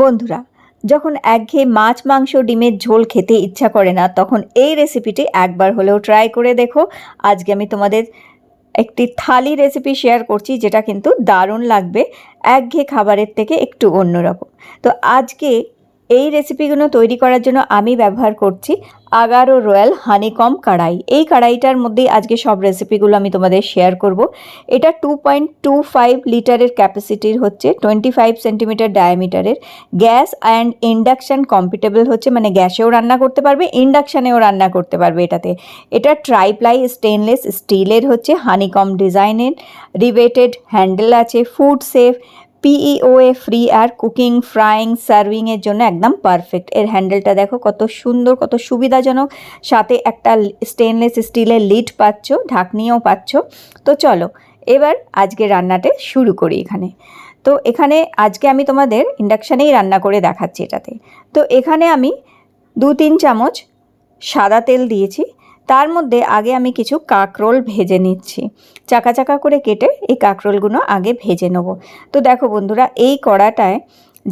বন্ধুরা, যখন একঘেয়ে মাছ, মাংস, ডিমের ঝোল খেতে ইচ্ছা করে না, তখন এই রেসিপিটি একবার হলেও ট্রাই করে দেখো। আজকে আমি তোমাদের একটি থালি রেসিপি শেয়ার করছি, যেটা কিন্তু দারুণ লাগবে। একঘেয়ে খাবারের থেকে একটু অন্যরকম। তো আজকে এই রেসিপিগুলো তৈরি করার জন্য আমি ব্যবহার করছি আগারো রয়্যাল হানিকম কড়াই। এই কড়াইটার মধ্যেই আজকে সব রেসিপিগুলো আমি তোমাদের শেয়ার করব। এটা টু পয়েন্ট টু ফাইভ লিটারের ক্যাপাসিটির হচ্ছে টোয়েন্টি ফাইভ সেন্টিমিটার ডায়ামিটারের গ্যাস অ্যান্ড ইন্ডাকশান কম্পিটেবল হচ্ছে মানে গ্যাসেও রান্না করতে পারবে ইন্ডাকশানেও রান্না করতে পারবে এটাতে। এটা ট্রাইপ্লাই স্টেনলেস স্টিলের হচ্ছে হানিকম ডিজাইনের রিবেটেড হ্যান্ডেল আছে ফুড সেফ পিইওএ ফ্রি আর কুকিং ফ্রাইং সার্ভিংয়ের জন্য একদম পারফেক্ট এর হ্যান্ডেলটা দেখো কত সুন্দর, কত সুবিধাজনক। সাথে একটা স্টেনলেস স্টিলের লিড পাচ্ছ, ঢাকনিও পাচ্ছ। তো চলো, এবার আজকে রান্নাটা শুরু করি এখানে। তো এখানে আজকে আমি তোমাদের ইন্ডাকশানেই রান্না করে দেখাচ্ছি এটাতে। তো এখানে আমি দু তিন চামচ সাদা তেল দিয়েছি। তার মধ্যে আগে আমি কিছু কাকরোল ভেজে নিচ্ছি। চাকা চাকা করে কেটে এই কাকরোলগুলো আগে ভেজে নেব। তো দেখো বন্ধুরা, এই কড়াটায়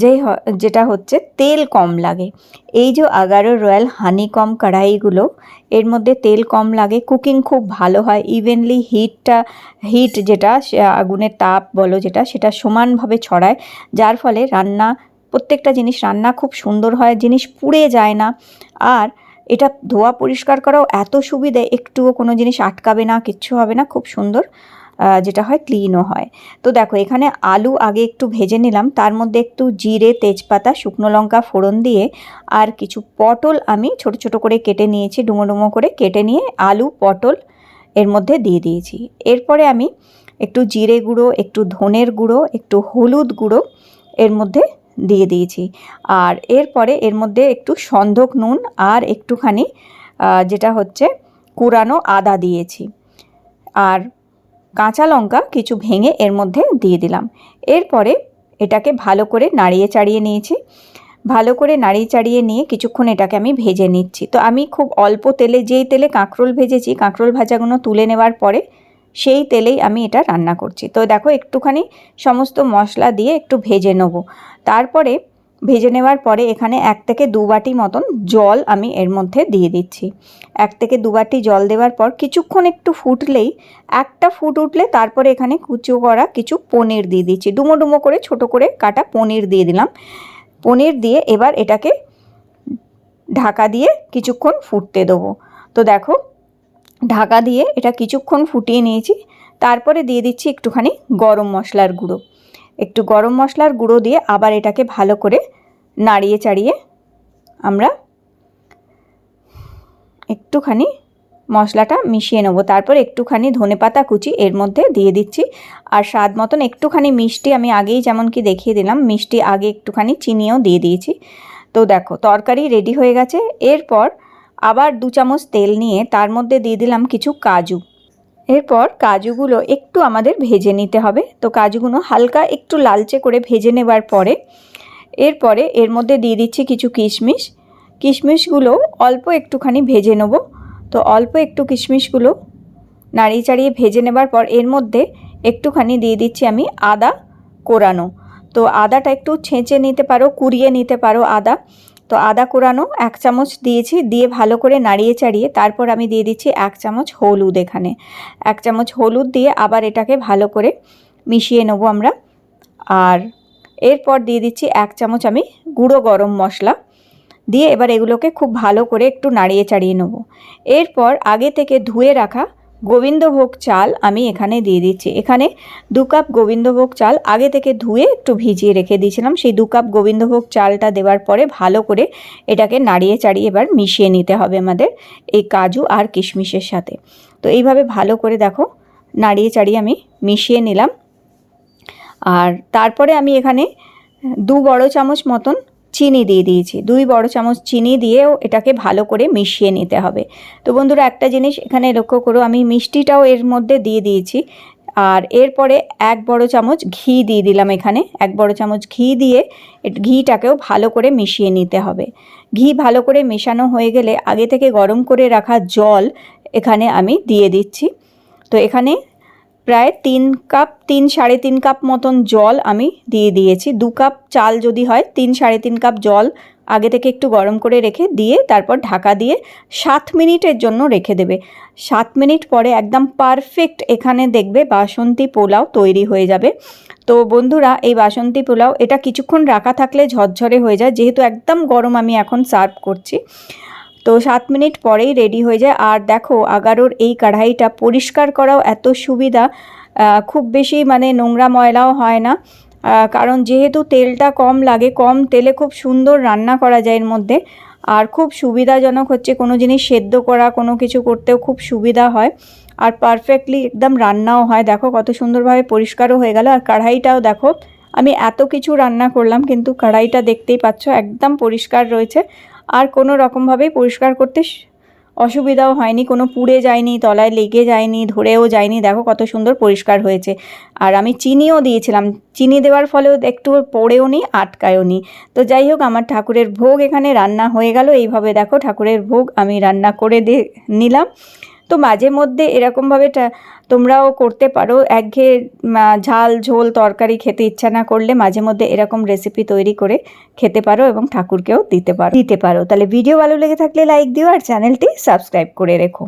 হ- যেটা হচ্ছে তেল কম লাগে। এই যে আগারো রয়্যাল হানি কম কড়াইগুলো, এর মধ্যে তেল কম লাগে, কুকিং খুব ভালো হয়। ইভেনলি হিটটা হিট যেটা আগুনের তাপ বলো যেটা, সেটা সমানভাবে ছড়ায়। যার ফলে রান্না, প্রত্যেকটা জিনিস রান্না খুব সুন্দর হয়, জিনিস পুড়ে যায় না। আর এটা ধোয়া পরিষ্কার করাও এত সুবিধে, একটুও কোনো জিনিস আটকাবে না, কিচ্ছু হবে না, খুব সুন্দর যেটা হয় ক্লিনও হয়। তো দেখো, এখানে আলু আগে একটু ভেজে নিলাম, তার মধ্যে একটু জিরে, তেজপাতা, শুকনো লঙ্কা ফোড়ন দিয়ে, আর কিছু পটল আমি ছোট ছোট করে কেটে নিয়েছি, ডুমো ডুমো করে কেটে নিয়ে আলু, পটল এর মধ্যে দিয়ে দিয়েছি। এরপরে আমি একটু জিরে গুঁড়ো, একটু ধনের গুঁড়ো, একটু হলুদ গুঁড়ো এর মধ্যে দিয়ে দিয়েছি। আর এরপরে এর মধ্যে একটু সন্ধক নুন আর একটুখানি যেটা হচ্ছে কুরানো আদা দিয়েছি। আর কাঁচা লঙ্কা কিছু ভেঙে এর মধ্যে দিয়ে দিলাম। এরপরে এটাকে ভালো করে নাড়িয়ে চাড়িয়ে নিয়েছি। ভালো করে নাড়িয়ে চাড়িয়ে নিয়ে কিছুক্ষণ এটাকে আমি ভেজে নিচ্ছি। তো আমি খুব অল্প তেলে, যেই তেলে কাঁকরোল ভেজেছি, কাঁকরোল ভাজাগুলো তুলে নেওয়ার পরে সেই তেলেই আমি এটা রান্না করছি। তো দেখো একটুখানি সমস্ত মশলা দিয়ে একটু ভেজে নেব। তারপরে ভেজে নেওয়ার পরে এখানে এক থেকে দু বাটি মতন জল আমি এর মধ্যে দিয়ে দিচ্ছি। এক থেকে দু বাটি জল দেওয়ার পর কিছুক্ষণ একটু ফুটলেই একটা ফুট উঠলে তারপরে এখানে কুচো করা কিছু পনির দিয়ে দিচ্ছি। ডুমো ডুমো করে, ছোট করে কাটা পনির দিয়ে দিলাম। পনির দিয়ে এবার এটাকে ঢাকা দিয়ে কিছুক্ষণ ফুটতে দেবো। তো দেখো ঢাকা দিয়ে এটা কিছুক্ষণ ফুটিয়ে নিয়েছি। তারপরে দিয়ে দিচ্ছি একটুখানি গরম মশলার গুঁড়ো। একটু গরম মশলার গুঁড়ো দিয়ে আবার এটাকে ভালো করে নাড়িয়ে চাড়িয়ে আমরা একটুখানি মশলাটা মিশিয়ে নেব। তারপর একটুখানি ধনেপাতা কুচি এর মধ্যে দিয়ে দিচ্ছি। আর স্বাদ মতন একটুখানি মিষ্টি আমি আগেই যেমন কি দেখিয়ে দিলাম, মিষ্টি আগে একটুখানি চিনিও দিয়ে দিয়েছি। তো দেখো, তরকারি রেডি হয়ে গেছে। এরপর আবার দু চামচ তেল নিয়ে তার মধ্যে দিয়ে দিলাম কিছু কাজু। এরপর কাজুগুলো একটু আমাদের ভেজে নিতে হবে। তো কাজুগুলো হালকা একটু লালচে করে ভেজে নেবার পরে এরপরে এর মধ্যে দিয়ে দিচ্ছি কিছু কিশমিশ। কিশমিশগুলো অল্প একটুখানি ভেজে নেব। তো অল্প একটু কিশমিশগুলো নাড়িয়ে চাড়িয়ে ভেজে নেবার পর এর মধ্যে একটুখানি দিয়ে দিচ্ছি আমি আদা কোরানো। তো আদাটা একটু ছেঁচে নিতে পারো, কুড়িয়ে নিতে পারো আদা। তো আদা কোরানো এক চামচ দিয়েছি, দিয়ে ভালো করে নাড়িয়ে চাড়িয়ে তারপর আমি দিয়ে দিচ্ছি এক চামচ হলুদ এখানে। এক চামচ হলুদ দিয়ে আবার এটাকে ভালো করে মিশিয়ে নেব আমরা। আর এরপর দিয়ে দিচ্ছি এক চামচ আমি গুঁড়ো গরম মশলা। দিয়ে এবার এগুলোকে খুব ভালো করে একটু নাড়িয়ে চাড়িয়ে নেব। এরপর আগে থেকে ধুয়ে রাখা গোবিন্দভোগ চাল আমি এখানে দিয়ে দিচ্ছি। এখানে দু কাপ গোবিন্দভোগ চাল আগে থেকে ধুয়ে একটু ভিজিয়ে রেখে দিয়েছিলাম। সেই দু কাপ গোবিন্দভোগ চালটা দেওয়ার পরে ভালো করে এটাকে নাড়িয়ে চাড়িয়ে এবার মিশিয়ে নিতে হবে আমাদের এই কাজু আর কিশমিশের সাথে। তো এইভাবে ভালো করে দেখো, নাড়িয়ে চাড়িয়ে আমি মিশিয়ে নিলাম। আর তারপরে আমি এখানে দু বড় চামচ মতন চিনি দিয়ে দিয়েছি। দুই বড় চামচ চিনি দিয়েও এটাকে ভালো করে মিশিয়ে নিতে হবে। তো বন্ধুরা, একটা জিনিস এখানে লক্ষ্য করো, আমি মিষ্টিটাও এর মধ্যে দিয়ে দিয়েছি। আর এরপরে এক বড় চামচ ঘি দিয়ে দিলাম এখানে। এক বড় চামচ ঘি দিয়ে ঘিটাকেও ভালো করে মিশিয়ে নিতে হবে। ঘি ভালো করে মেশানো হয়ে গেলে আগে থেকে গরম করে রাখা জল এখানে আমি দিয়ে দিচ্ছি। তো এখানে প্রায় তিন কাপ, তিন সাড়ে তিন কাপ মতন জল আমি দিয়ে দিয়েছি। দু কাপ চাল যদি হয়, তিন সাড়ে তিন কাপ জল আগে থেকে একটু গরম করে রেখে দিয়ে তারপর ঢাকা দিয়ে সাত মিনিটের জন্য রেখে দেবে। সাত মিনিট পরে একদম পারফেক্ট এখানে দেখবে বাসন্তী পোলাও তৈরি হয়ে যাবে। তো বন্ধুরা, এই বাসন্তী পোলাও এটা কিছুক্ষণ রাখা থাকলে ঝরঝরে হয়ে যায়। যেহেতু একদম গরম আমি এখন সার্ভ করছি। তো সাত মিনিট পরেই রেডি হয়ে যায়। আর দেখো, আগারোর এই কড়াইটা পরিষ্কার করাও এত সুবিধা খুব বেশি মানে নোংরা ময়লাও হয় না। কারণ যেহেতু তেলটা কম লাগে, কম তেলে খুব সুন্দর রান্না করা যায় এর মধ্যে। আর খুব সুবিধাজনক হচ্ছে কোনো জিনিস সেদ্ধ করা, কোনো কিছু করতেও খুব সুবিধা হয়। আর পারফেক্টলি একদম রান্নাও হয়। দেখো কত সুন্দরভাবে পরিষ্কারও হয়ে গেল। আর কড়াইটাও দেখো, আমি এত কিছু রান্না করলাম, কিন্তু কড়াইটা দেখতেই পাচ্ছ, একদম পরিষ্কার রয়েছে। আর কোনো রকমভাবেই পরিষ্কার করতে অসুবিধাও হয়নি। কোনো পুড়ে যায়নি, তলায় লেগে যায়নি, ধরেও যায়নি। দেখো কত সুন্দর পরিষ্কার হয়েছে। আর আমি চিনিও দিয়েছিলাম। চিনি দেওয়ার ফলেও একটু পড়েও নি, আটকায়ও নি। তো যাই হোক, আমার ঠাকুরের ভোগ এখানে রান্না হয়ে গেল। এইভাবে দেখো ঠাকুরের ভোগ আমি রান্না করে দিয়ে নিলাম। তো মাঝে মধ্যে এরকমভাবে তোমরাও করতে পারো। একঘেয়ে ঝাল, ঝোল, তরকারি খেতে ইচ্ছা না করলে মাঝে মধ্যে এরকম রেসিপি তৈরি করে খেতে পারো এবং ঠাকুরকেও দিতে পারো দিতে পারো। তাহলে ভিডিও ভালো লেগে থাকলে লাইক দিও আর চ্যানেলটি সাবস্ক্রাইব করে রেখো।